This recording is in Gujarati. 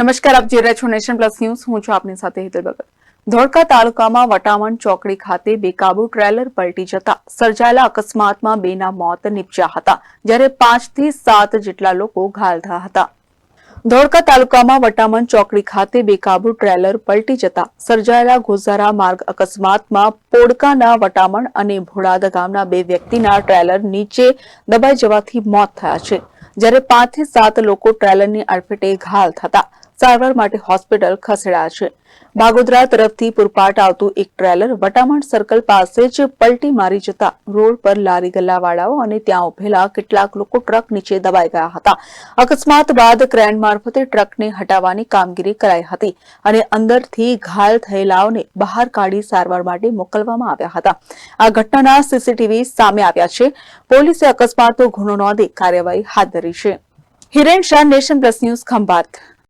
નમસ્કાર, આપ જોઈ રહ્યા છો નેશન પ્લસ ન્યૂઝ. હું છું આપની સાથે હિતલ ભગત. ધોળકા તાલુકામાં વટામણ ચોકડી ખાતે બેકાબુ ટ્રેલર પલટી જતા સર્જાયેલા અકસ્માતમાં બેના મોત નીપજ્યા હતા, જ્યારે પાંચથી સાત જેટલા લોકો ઘાયલ થયા હતા. ધોળકા તાલુકામાં વટામણ ચોકડી ખાતે બેકાબુ ટ્રેલર પલટી જતા સર્જાયેલા ગોઝારા માર્ગ અકસ્માતમાં પોડકાના વટામણ અને ભોળાદ ગામના બે વ્યક્તિના ટ્રેલર નીચે દબાઈ જવાથી મોત થયા છે, જ્યારે પાંચથી સાત લોકો ટ્રેલરની અડફેટે ઘાયલ થતા સારવાર માટે હોસ્પિટલ ખસેડાયા છે. બાગોદરા તરફથી પૂરપાટ આવતું એક ટ્રેલર વટામણ સર્કલ પાસે જ પલટી મારી જતા રોડ પર લારી ગલ્લાવાળાઓ અને ત્યાં ઉભેલા કેટલાક લોકો ટ્રક નીચે દબાઈ ગયા હતા. અકસ્માત બાદ ક્રેન મારફતે ટ્રકને હટાવવાની કામગીરી કરાઈ હતી અને અંદરથી ઘાયલ થયેલાઓને બહાર કાઢી સારવાર માટે મોકલવામાં આવ્યા હતા. આ ઘટનાના સીસીટીવી સામે આવ્યા છે. પોલીસે અકસ્માતનો ગુનો નોંધી કાર્યવાહી હાથ ધરી છે. Hiren Shah, Nation Plus News Khambhat.